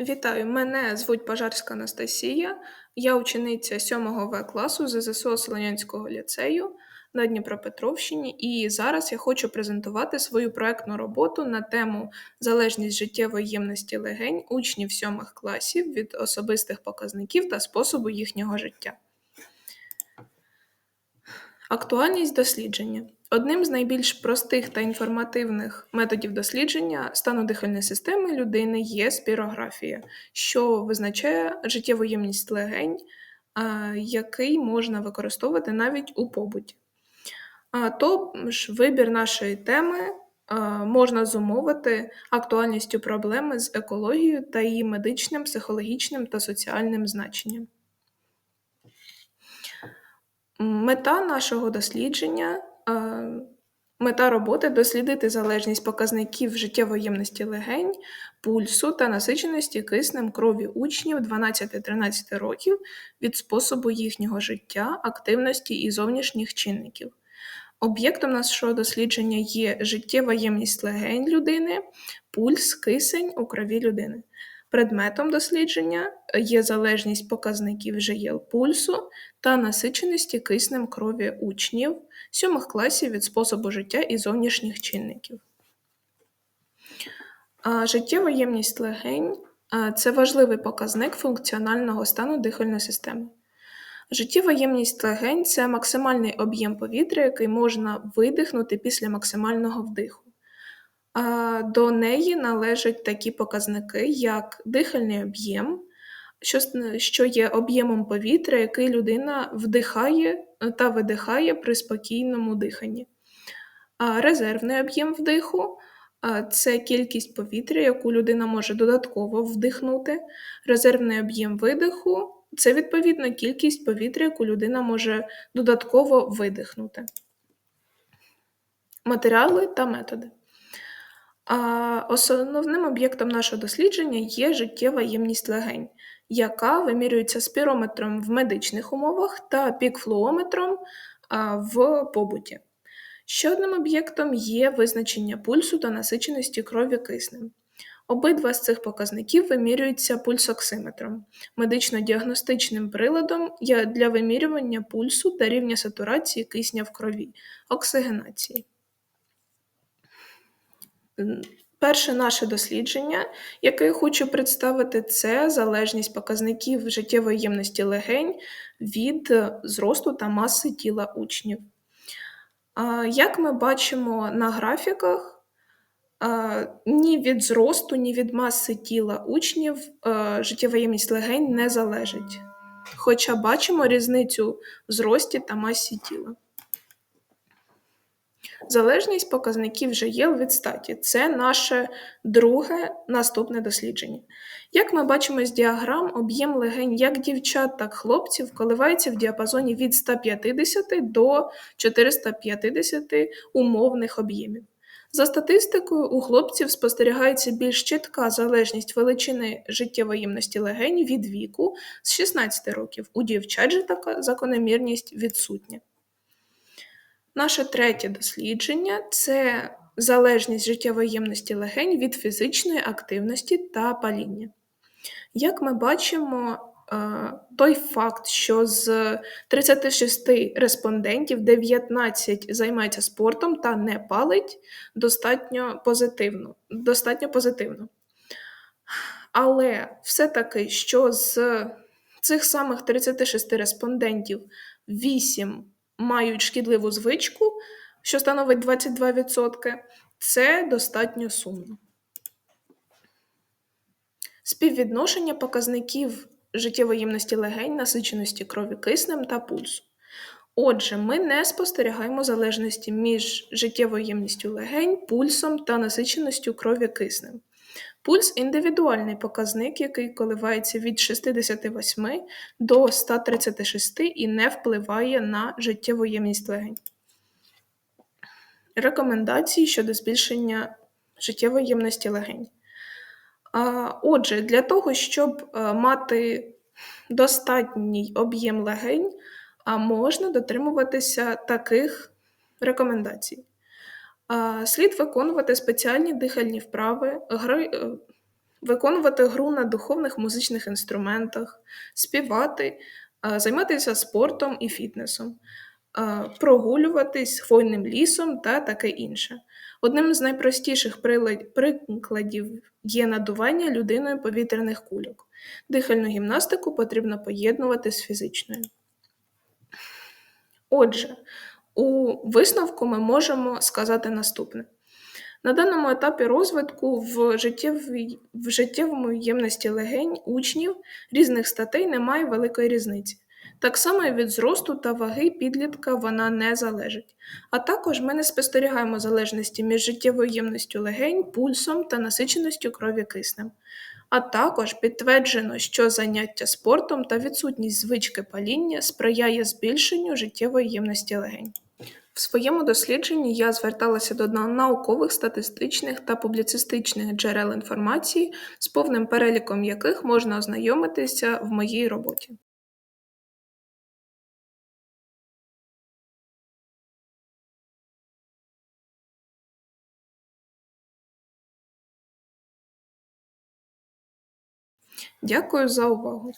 Вітаю, мене звуть Пожарська Анастасія. Я учениця 7 В класу ЗЗСО Солонянського ліцею на Дніпропетровщині, і зараз я хочу презентувати свою проектну роботу на тему залежність життєвої ємності легень учнів 7 класів від особистих показників та способу їхнього життя. Актуальність дослідження. Одним з найбільш простих та інформативних методів дослідження стану дихальної системи людини є спірографія, що визначає життєву ємність легень, який можна використовувати навіть у побуті. Тож вибір нашої теми можна зумовити актуальністю проблеми з екологією та її медичним, психологічним та соціальним значенням. Мета нашого дослідження, мета роботи дослідити залежність показників життєвої ємності легень, пульсу та насиченості киснем крові учнів 12-13 років від способу їхнього життя, активності і зовнішніх чинників. Об'єктом нашого дослідження є життєва ємність легень людини, пульс, кисень у крові людини. Предметом дослідження є залежність показників ЖЄЛ пульсу та насиченості киснем крові учнів сьомих класів від способу життя і зовнішніх чинників. Життєва ємність легень це важливий показник функціонального стану дихальної системи. Життєва ємність легень це максимальний об'єм повітря, який можна видихнути після максимального вдиху. До неї належать такі показники, як дихальний об'єм, що є об'ємом повітря, який людина вдихає та видихає при спокійному диханні. Резервний об'єм вдиху це кількість повітря, яку людина може додатково вдихнути. Резервний об'єм видиху це відповідно кількість повітря, яку людина може додатково видихнути. Матеріали та методи. Основним об'єктом нашого дослідження є життєва ємність легень, яка вимірюється спірометром в медичних умовах та пікфлуометром в побуті. Ще одним об'єктом є визначення пульсу та насиченості крові киснем. Обидва з цих показників вимірюються пульсоксиметром, медично-діагностичним приладом для вимірювання пульсу та рівня сатурації кисня в крові, оксигенації. Перше наше дослідження, яке я хочу представити, це залежність показників життєвої ємності легень від е, зросту та маси тіла учнів. Як ми бачимо на графіках, ні від зросту, ні від маси тіла учнів е, життєва ємність легень не залежить. Хоча бачимо різницю в зрості та масі тіла. Залежність показників ЖЄЛ від статі це наше друге наступне дослідження. Як ми бачимо з діаграм, об'єм легень як дівчат, так і хлопців коливається в діапазоні від 150 до 450 умовних об'ємів. За статистикою, у хлопців спостерігається більш чітка залежність величини життєвоємності легень від віку з 16 років, у дівчат же така закономірність відсутня. Наше третє дослідження це залежність життєвої ємності легень від фізичної активності та паління. Як ми бачимо, е, той факт, що з 36 респондентів 19 займаються спортом та не палить, достатньо позитивно. достатньо позитивно. Але все-таки, що з цих самих 36 респондентів 8 мають шкідливу звичку, що становить 22%, це достатньо сумно. Співвідношення показників життєвоємності легень, насиченості крові киснем та пульсу. Отже, ми не спостерігаємо залежності між життєвою ємністю легень, пульсом та насиченістю крові киснем. Пульс індивідуальний показник, який коливається від 68 до 136 і не впливає на життєву ємність легень. Рекомендації щодо збільшення життєвої ємності легень. Отже, для того, щоб е, мати достатній об'єм легень, можна дотримуватися таких рекомендацій. Слід виконувати спеціальні дихальні вправи, гри, е, виконувати гру на духовних музичних інструментах, співати, займатися спортом і фітнесом, прогулюватись хвойним лісом та таке інше. Одним з найпростіших прикладів є надування людиною повітряних кульок. Дихальну гімнастику потрібно поєднувати з фізичною. Отже, у висновку ми можемо сказати наступне. На даному етапі розвитку в, життєвій, в життєвому ємності легень учнів різних статей немає великої різниці. Так само і від зросту та ваги підлітка вона не залежить. А також ми не спостерігаємо залежності між життєвою ємністю легень, пульсом та насиченістю крові киснем. А також підтверджено, що заняття спортом та відсутність звички паління сприяє збільшенню життєвої ємності легень. В своєму дослідженні я зверталася до наукових, статистичних та публіцистичних джерел інформації, з повним переліком яких можна ознайомитися в моїй роботі. Дякую за увагу!